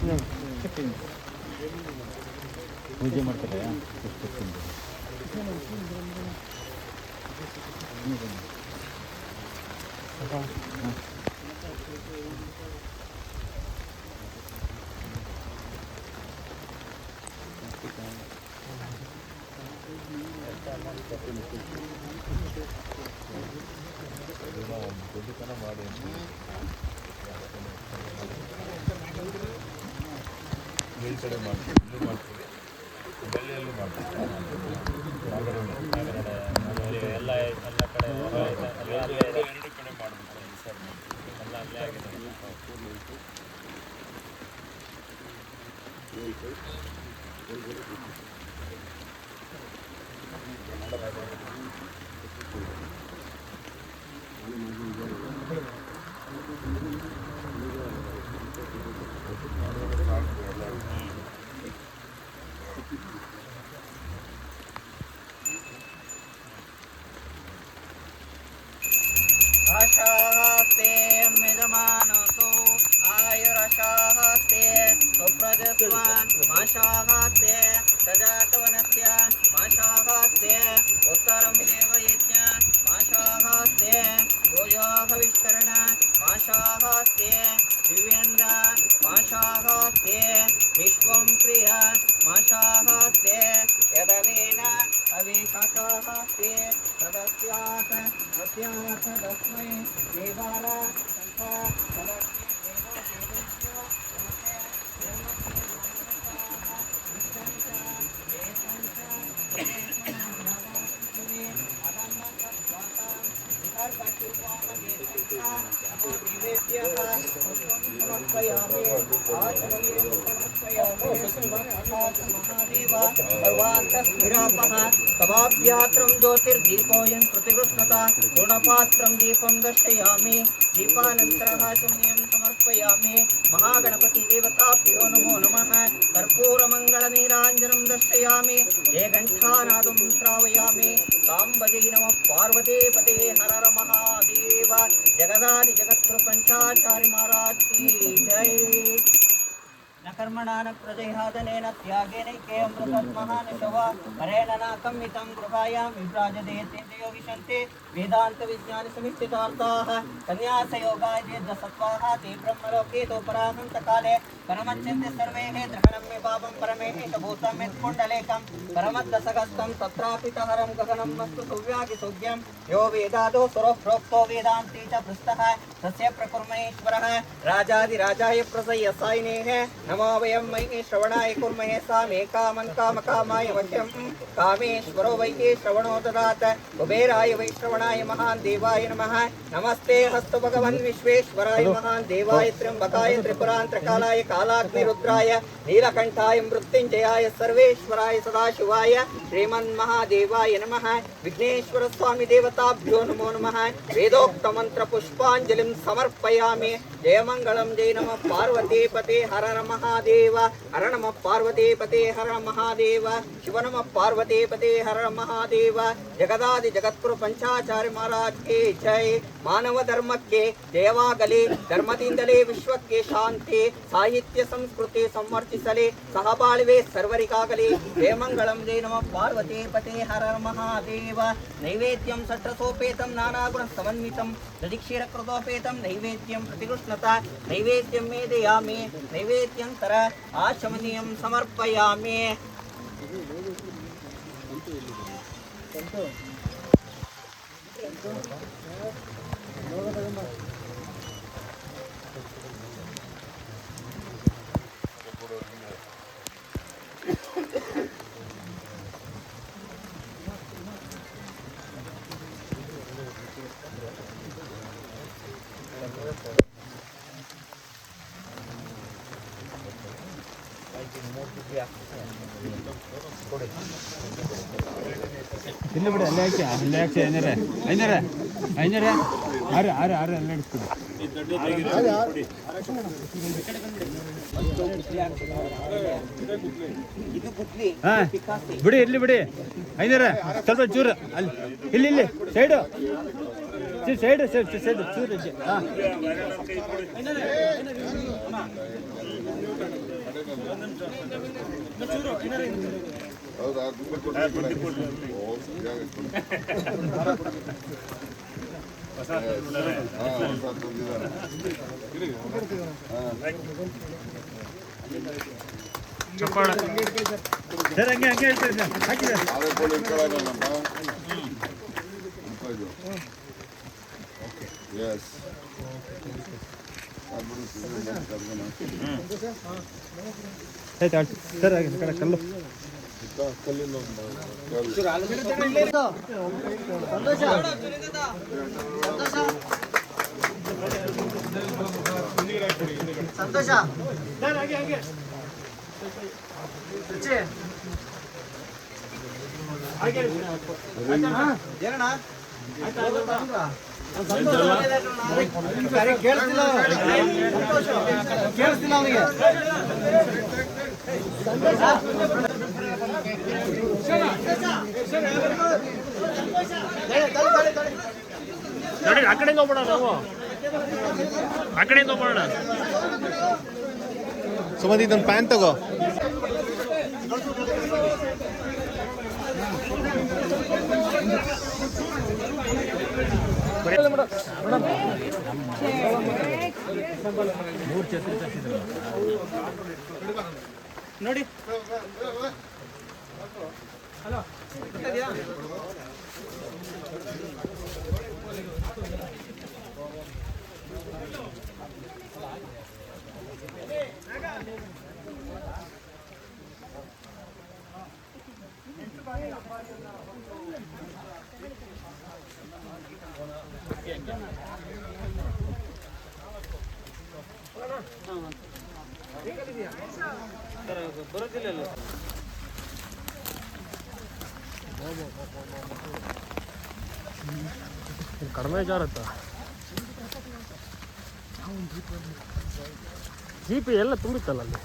그냥 체크인. 무제 마트가야. ಮಾಡಿ ಕಡೆ ಮಾಡ್ತೀವಿ ಇಲ್ಲೂ ಮಾಡ್ತೀವಿ ಬೆಳ್ಳಿಯಲ್ಲೂ ಮಾಡ್ತೀವಿ ಎಲ್ಲ ಎಲ್ಲ ಕಡೆ ಎರಡು ಕಡೆ ಮಾಡ್ಬೇಕು ಸರ್ ಎಲ್ಲ ಅಲ್ಲೇ ಆಗಿದೆ ते यजमानसो आयुरशाः ते सुप्रजस्वान् माषाः ते सजातवनस्य माषाः ते उत्तरं देवयज्ञ माषाः ते दिव्यन्द माषाः विश्वं प्रिय माषाः यदनेन अविशाखास्ते तदस्यात् तस्यात् तस्मै देवार कवाभ्यात्रं ज्योतिर्दीपोऽयं प्रतिकृष्णता गुणपात्रं दीपं दर्शयामि। दीपानन्तरः च नियं समर्पयामि महागणपतिदेवताभ्यो नमो नमः। कर्पूरमङ्गलनीराञ्जनं दर्शयामि। जयघण्टानादं श्रावयामि। तां भजे नमः। पार्वतीपते पदे हर रमः జగదాది జగత్ ప్రపంచాచారి మహారాజ్ జై. न कर्मणा न प्रदेहादनेन त्यागेनैकेऽमृतत्मः न शवा हरेण नाकं मितं गृहायां विभ्राजते तेन्द्रियो विशन्ते वेदान्तविज्ञानसमुच्चितार्थाः कन्यासयोगाय ते दसत्वाः ते ब्रह्मलोके तु नमो वयं मयि श्रवणाय कुर्महे सामे कामन् कामकामाय वश्यं। कामेश्वरो वैके श्रवणो ददात। कुबेराय वै श्रवणाय महान् देवाय नमः। नमस्ते हस्तु भगवन् विश्वेश्वराय महान् देवाय त्र्यम्बकाय त्रिपुरान्तकालाय कालाग्निरुद्राय नीलकण्ठाय मृत्युञ्जयाय सर्वेश्वराय सदाशिवाय श्रीमन्महादेवाय नमः। विघ्नेश्वर स्वामी देवताभ्यो नमो नमः। वेदोक्तमन्त्रपुष्पाञ्जलिं समर्पयामि। जयमङ्गलं जय नमः। पार्वतीपते हर हर ಮಹಾದೇವ, ಹರ ನಮ ಪಾರ್ವತಿ ಪತೆ, ಹರ ಮಹಾದೇವ, ಶಿವ ನಮ ಪಾರ್ವತಿ ಪತೆ, ಹರ ಮಹಾದೇವ, ಜಗದಾದಿ ಜಗತ್ಪುರ ಪಂಚಾಚಾರ್ಯ ಮಹಾರಾಜ್ ಕೇ ಜಯ ಮಾನವ ಧರ್ಮಕ್ಕೆ ದೇವಾಗಲಿ, ಧರ್ಮದಿಂದಲೇ ವಿಶ್ವಕ್ಕೆ ಶಾಂತಿ, ಸಾಹಿತ್ಯ ಸಂಸ್ಕೃತಿ ಸಂವರ್ತಿಸಲಿ ಸಹಬಾಳ್ವೆ ಸರ್ವರಿಗಾಗಲಿ. ಜಯಮಂಗಳಂ ಜೈ ನಮ ಪಾರ್ವತಿ ಪತೆ, ಹರ ಮಹಾದೇವ. ನೈವೇದ್ಯಂ ಸಟ್ರಸೋಪೇತಂ ನಾನಾ ನಾನಾಗುಣ ಸಮನ್ವಿತಂ ಕ್ಷೀರಕೃತೋಪೇತಂ ನೈವೇದ್ಯಂ ಪ್ರತಿಕೃಷ್ಣತ ನೈವೇದ್ಯಂ ಮೇದಯಾಮಿ ನೈವೇದ್ಯಂ अनन्तर आचमनीयं समर्पयामि പിന്നെ ഇവിടെ അല്ലാഴ്ച അല്ലാഴ്ച അതിനരെ അതിനരെ അതിനരെ ആര് ആര് ആര് എല്ലാം എടുക്കും ഇവിടെ ഇല്ല ഇവിടെ. അതിനരെ സ്വല്പ ചൂറ് ഇല്ല ഇല്ല. സൈഡോ. സൈഡ് സൈഡ് സൈഡ് ചൂറ് ആ. ಹೌದಾ. ಸರ್ ಹಂಗೆ ಹಂಗೆ ಹೇಳ್ತಾರೆ ಸರ್ ಹಾಕಿದೆ ಅದೇ ಆಯ್ತು ಆಯ್ತು ಸರ್ ಹಾಗೆ ಕಡೆ ಕಲ್ಲು ಸಂತೋಷ ಏನಣ್ಣ ಕೇಳಿಸ್ತಿಲ್ಲ ಅವನಿಗೆ ನೋಡಿ ಆ ಕಡೆಯಿಂದ ಹೋಗ್ಬೇಡ ನಾವು. ಆ ಹೋಗ್ಬೇಡ. ಸುಮಂತ್ ಪ್ಯಾನ್ ತಗೋ. ನೋಡಿ ಹಲೋ Thank you. ಕಡಿಮೆ ಜಾರತ್ತ. ಪಿ ಎಲ್ಲ ತುಂಬಿತ್ತಲ್ಲ ಅಲ್ಲಿ?